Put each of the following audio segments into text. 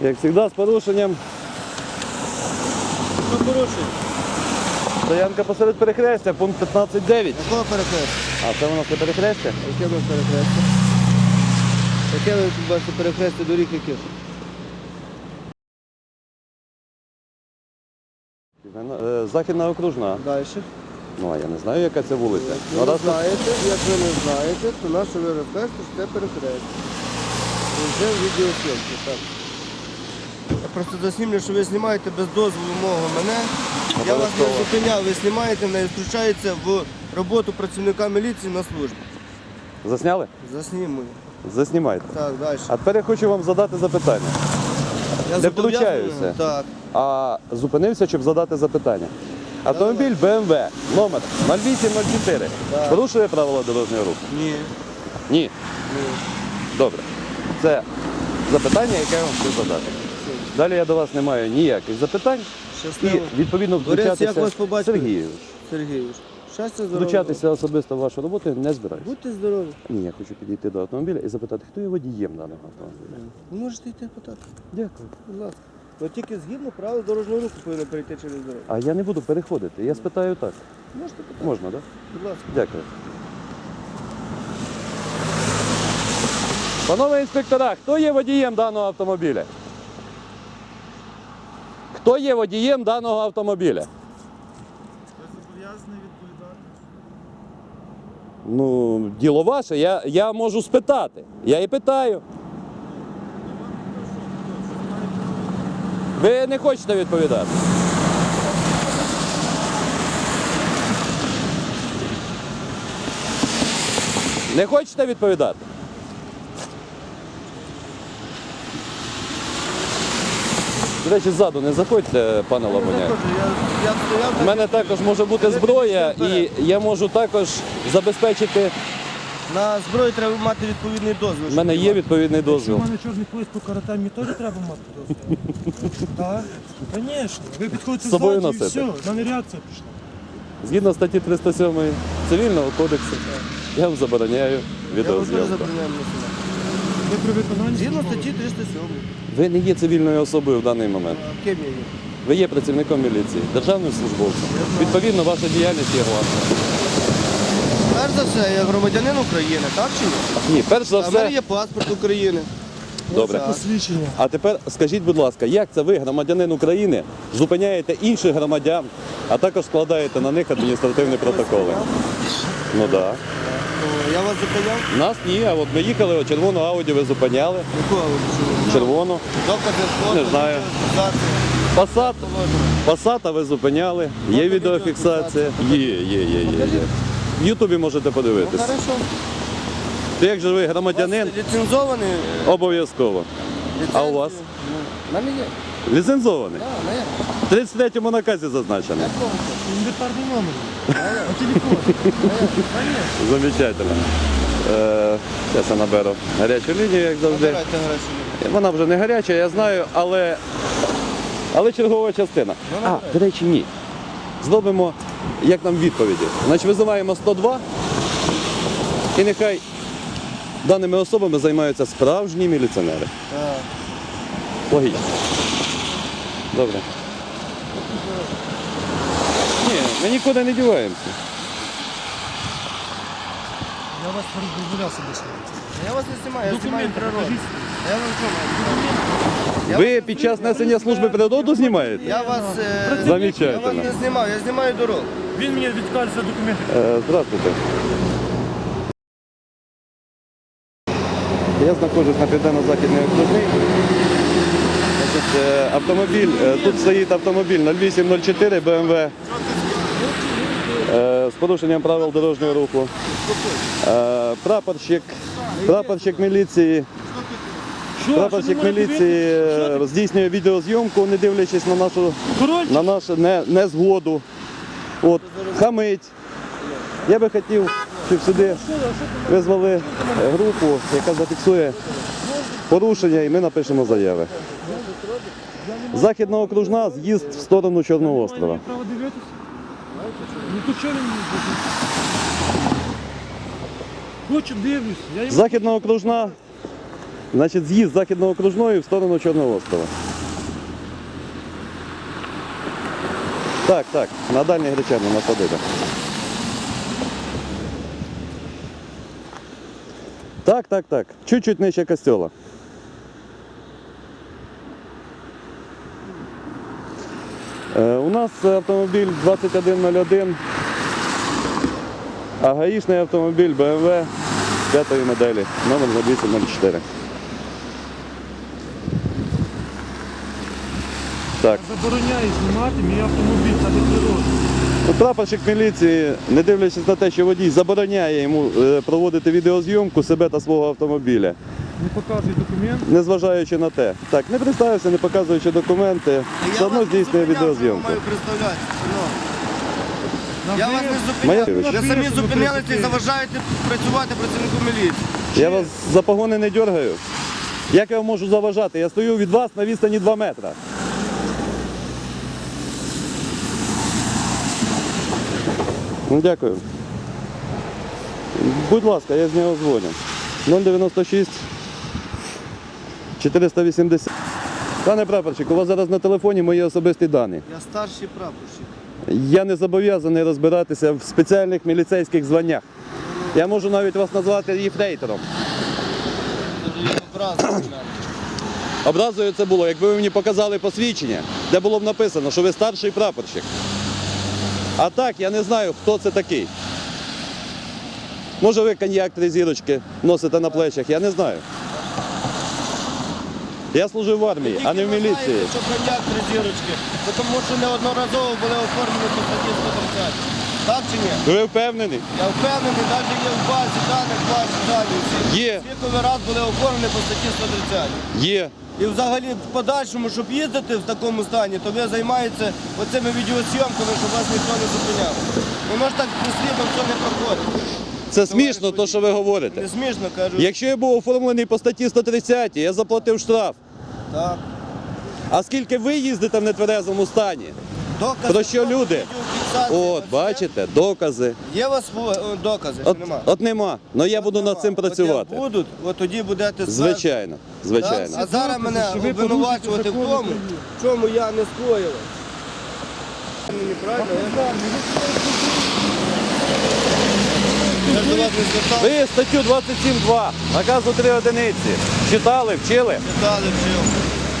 Як завжди, з порушенням. Що порушує? Стоянка посеред перехрестя, пункт 15.9. Якого перехрестя? А це у нас не перехрестя? Яке у нас перехрестя? Яке ви тут бачите перехрестя доріг яких? Е, Західна окружна. Далі. Ну, а я не знаю, яка це вулиця. Ну, Ви не раз- знаєте, як ви не знаєте, то наше ви це перехрестя. І Вже відеосйомки, так. Просто заснімлю, що ви знімаєте без дозволу мого мене. Я вас не зупиняв, ви знімаєте мене і втручається в роботу працівника міліції на службі. Засняли? Заснімую. Заснімайте. Так, далі. А тепер я хочу вам задати запитання. Я не зобов'язаний? втручаюся. Так. А зупинився, щоб задати запитання. Автомобіль BMW номер 0804 Так. порушує правила дорожнього руху? Ні. Ні. Ні. Добре. Це запитання, яке я вам хочу задати. Далі я до вас не маю ніяких запитань і Щасливо. відповідно Борець, як вас? Сергійович. Сергійович. Щастя, здоров'я. Втручатися особисто в вашу роботу не збираюся. Будьте здорові. Ні, я хочу підійти до автомобіля і запитати, хто є водієм даного автомобіля. Ви можете йти питати. Дякую. Будь ласка. Ви тільки згідно правил дорожнього руху повинні перейти через дорогу. А я не буду переходити. Я спитаю так. Можете питати. Можна, так? Будь ласка. Дякую. Панове інспектора, хто є водієм даного автомобіля? Хто є водієм даного автомобіля? зобов'язаний відповідати. Ну, діло ваше, я, я можу спитати. Я і питаю. Ви не хочете відповідати? Не хочете відповідати? До речі, ззаду не заходьте, пане Я, Лабуняк. я, я стояв, У мене також може бути зброя, і я можу також забезпечити. на зброю треба мати відповідний дозвіл. У мене є відповідний Якщо дозвіл. в мене чорний пояс по карате, мені теж треба мати дозвіл? Так, звісно. Ви підходите З собою ззаді і все, в мене реакція пішла. Згідно статті 307 Цивільного кодексу, я вам забороняю Я вам теж відеозйомку. забороняю носити. Ви при виконанні Згідно статті 307. Ви не є цивільною особою в даний момент. Ким я є? Ви є працівником міліції, державним службовцем. Відповідно, ваша діяльність є гласна. Перш за все, я громадянин України, так чи ні? Ні, перш за А в мене все, є паспорт України. добре. Посвідчення. А тепер скажіть, будь ласка, як це ви, громадянин України, зупиняєте інших громадян, а також складаєте на них адміністративні протоколи? Ну так. Да. О, Я вас зупиняв? Нас ні, а от ми їхали, от червону ауді ви зупиняли. Ви почали? Червону. Докази Не знаю. Пасат. Пасата ви зупиняли, є відеофіксація. Є, є, є, є, є. В Ютубі можете Ну, подивитися. хорошо. То як же ви громадянин, Ліцензований. обов'язково. А у вас? Ну, мене є. Ліцензований. Так, в мене є. В 33-му наказі зазначено. Якого? Інвентарний номер. Замечательно. Е, зараз я наберу гарячу лінію, як завжди. Набирайте гарячу лінію. Вона вже не гаряча, я знаю, але, але чергова частина. А, до речі, ні. Зробимо, як нам відповіді. Значить, визиваємо 102 і нехай даними особами займаються справжні міліціонери. Так. Логічно. Добре. Ні, ми нікуди не діваємося. Я вас дозволяв себе. Я вас не знімаю, я знімаю природу. Я вам що маю? Я Ви під час несення служби природу знімаєте? Я вас, е, я вас Замечательно. не знімав, я знімаю дорогу. Він мені відкажеться документи. Е, Здравствуйте. Я знаходжусь на південно-західній окружній. Значить, е, Автомобіль, е, тут стоїть автомобіль 0804 BMW з порушенням правил дорожнього руху. Е, Прапорщик, прапорщик міліції, прапорщик міліції е, здійснює відеозйомку, не дивлячись на нашу на нашу не, незгоду. От, хамить. Я би хотів, щоб сюди визвали групу, яка зафіксує порушення, і ми напишемо заяви. Західна окружна, з'їзд в сторону Чорного острова. Маю право дивитися? Ну то чого він мені? Дивлюсь. Західна окружна, Значить, з'їзд західного окружної в сторону Чорного острова. Так, так, на дальній гречані насадити. Так, так, так. Чуть-чуть нижче костьола. У нас автомобіль 2101, а гаїшний автомобіль BMW 5 моделі, номер 204. Так. Забороняю знімати мій автомобіль, це не Прапорщик міліції, не дивлячись на те, що водій забороняє йому е, проводити відеозйомку себе та свого автомобіля, Не показуй документ. незважаючи на те. Так, не представився, не показуючи документи, все одно здійснює відеозйомку. Я вас не зупиняю. Ви самі зупинилися і заважаєте працювати працівнику міліції. Я вас за погони не дергаю. Як я вам можу заважати? Я стою від вас на відстані 2 метра. Ну, дякую. Будь ласка, я з нього дзвоню. 096 480. Пане прапорщик, у вас зараз на телефоні мої особисті дані. Я старший прапорщик. Я не зобов'язаний розбиратися в спеціальних міліцейських званнях. Я можу навіть вас назвати. Дуже є. Образою це було, якби ви мені показали посвідчення, де було б написано, що ви старший прапорщик. А так, я не знаю, хто це такий. Може ви коньяк три зірочки носите на плечах, я не знаю. Я служив в армії, а не в міліції. що коньяк три зірочки, тому що неодноразово були оформлені по статті 130. Так чи ні? Ви впевнені? Я впевнений, навіть є в базі даних, в базі даних. всі. Є. Скільки раз були оформлені по статті 130. Є. І взагалі в подальшому, щоб їздити в такому стані, то ви займаєтеся оцими відеозйомками, щоб вас ніхто не зупиняв. Воно ж так дослідно все не проходить. Це смішно, то, що ви говорите. Не смішно кажу. Якщо я був оформлений по статті 130, я заплатив штраф. Так. А скільки ви їздите в нетверезому стані? Докази. Про що люди? От, бачите, докази. Є у вас о, докази? От, нема? от нема. Ну я буду над цим От працювати. як будуть, от тоді будете знати. Звичайно, Так? звичайно. А зараз мене ви обвинувачувати в порушуєте тому, в чому я не скоїла. Неправильно, я Я ж до вас не звертав, Ви статтю 27.2, наказу 3 одиниці. Читали, вчили? читали, вчив.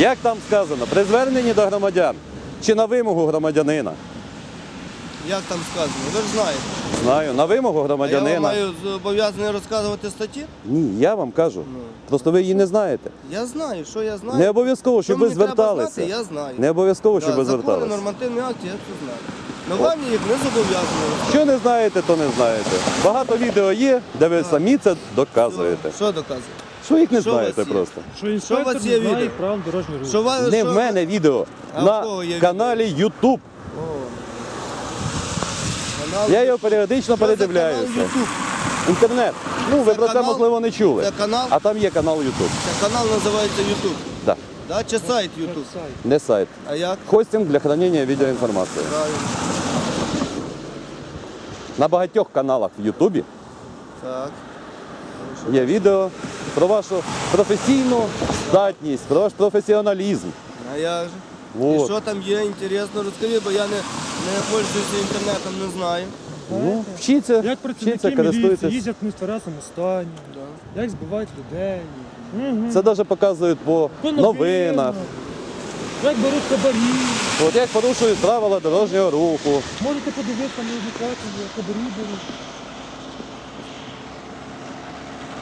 Як там сказано? При зверненні до громадян чи на вимогу громадянина? Як там сказано? Ви ж знаєте. Знаю, на вимогу А я вам громадянина. маю зобов'язаний розказувати статті? Ні, я вам кажу. Ну. Просто ви її не знаєте. Я знаю, що я знаю. Не обов'язково, Що щоб ви мені зверталися. знати, я знаю. Не обов'язково, щоб Да, ви закони, зверталися. нормативні акти, я це знаю. Їх не зобов'язані. Що не знаєте, то не знаєте. Багато відео є, де ви самі це доказуєте. Що доказує? Що їх не Що у вас знаєте є? просто. Що інспектор вас не є знає відео? правил дорожнього руху. Що вас, Не що в мене відео А в на кого є каналі YouTube. О. Канал Я його періодично Що за передивляюся. YouTube? Інтернет. Ну, ви Це про це канал? можливо не чули. Це канал? А там є канал YouTube. Це канал називається YouTube. Да. Чи сайт YouTube? Не сайт. А як? Хостинг для хранення відеоінформації. Правильно. На багатьох каналах в Ютубі Так. є відео про вашу професійну здатність, про ваш професіоналізм. А як же? І Вот. що там є інтересно, розкажи, бо я не, не пользуюся інтернетом, не знаю. Ну, вчіться, Як вчіться, працівники міліції користуйтесь. їздять в нетверезому стані, як збивають людей. Мгм. Це навіть показують по По новинах. Як беруть хабарі. От як порушують правила дорожнього руху. Можете подивитися на адвокатів, як хабарі беруть.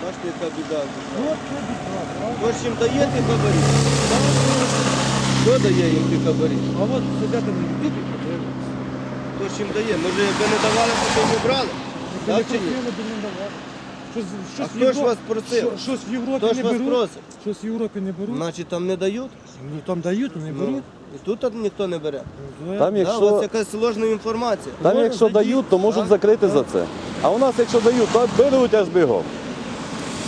Бачите, яка біда. От що біда, правда? Їм дає ті хабарі? Хто дає їм ті хабарі? А от сидите на ютубі і подивитися. Хто ж їм дає? Може, якби не давали, то б не брали? Так чи ні? Щось, щось А в хто ж Євро- вас просив? що- Щось в Європі Хто ж не вас беруть. просить? Щось в Європі не беруть. Значить там не дають? Ну там дають, але не Ну, беруть. і тут ніхто не бере. Ну, Там Да, у якщо, вас якась сложна інформація. там, якщо дають, то можуть Так. закрити за це. А у нас, якщо дають, то беруть аж бігом.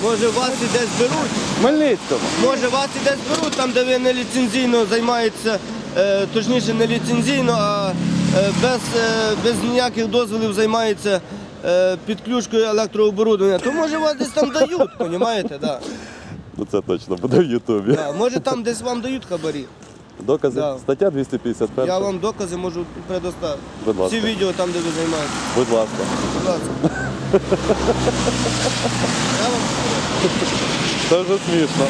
Може вас і десь беруть, В Хмельницькому. може вас і десь беруть, там де ви не ліцензійно займаєтеся, е, точніше не ліцензійно, а е, без, е, без ніяких дозволів займається підключкою електрооборудовання, то може вас десь там дають, розумієте? Да. Ну це точно буде в Ютубі. Да, може там десь вам дають хабарі. Докази. Да. Стаття 251. Я вам докази можу предоставити. Будь ласка. Всі відео там, де ви займаєтесь. Будь ласка. Будь ласка. Я вам Це вже смішно.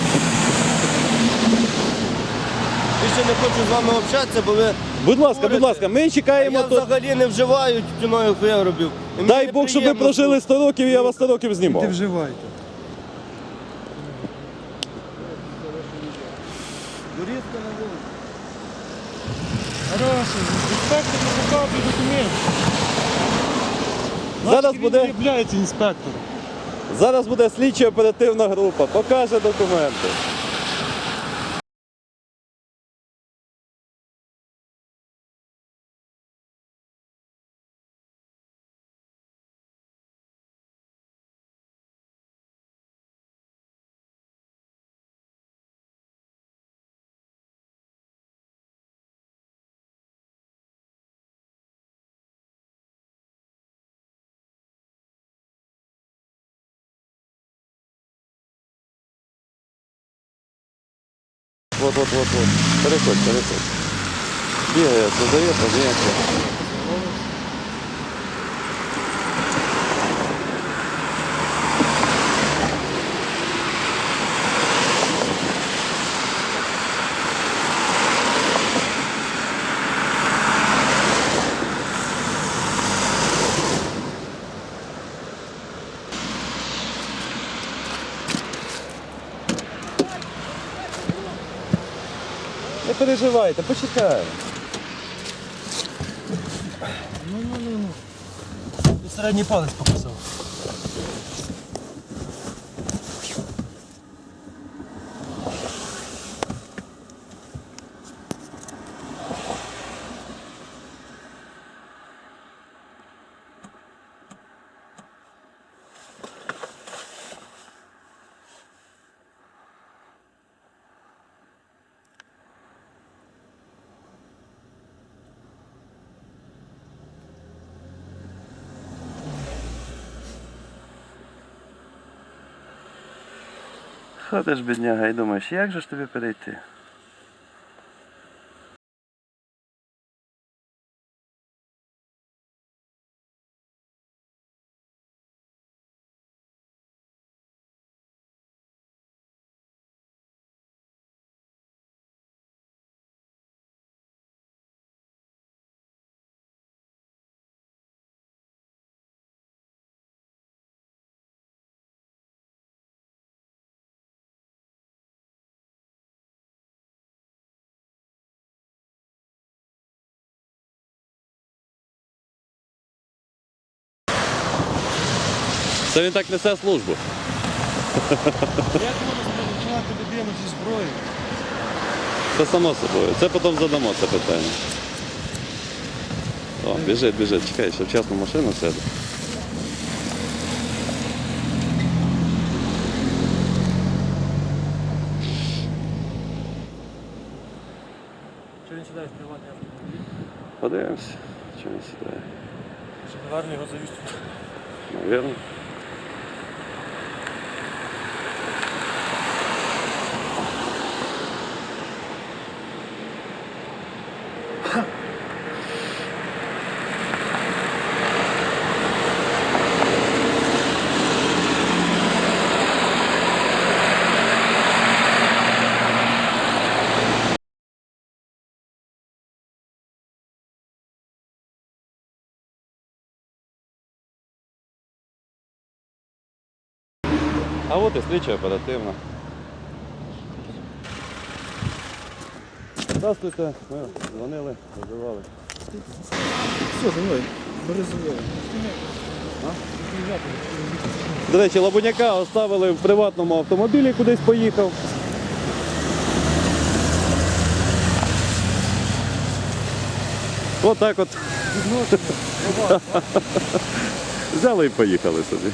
більше не хочу з вами общатися, бо ви. Будь ласка, будь ласка, ми чекаємо я тут. взагалі не вживаю тютюною виробів. І мені Дай Бог, щоб ви неприємно прожили 100 років, і я вас 100 років Ти знімав. вживайте. Дурістка на вулиці. Хороший, інспектор не показує документи. Зараз буде- Він не є інспектором. Зараз буде слідчо оперативна група, покаже документи. Вот, вот, вот, вот. Переходь, переходь. Бігає, создає, подивимося. Переживайте, почекаємо. Ну, ну, ну, ну. Ти середній палець показав. Ходиш, бідняга, і думаєш, як же ж тобі перейти? Це він так несе службу. Як можна починати людину зі зброєю? Це само собою. Це потім задамо це питання. О, біжить, біжить, чекай, ще вчасно в машину сяде. Чи він сідає в приватний автомобіль? Подивимося, що він сідає. Армію його завісти. Навірно. А от і слідча оперативна. Здравствуйте, ми дзвонили, визивали. Все, за мною. За. До речі, Лабуняка оставили в приватному автомобілі, кудись поїхав. От так от. Взяли і поїхали собі.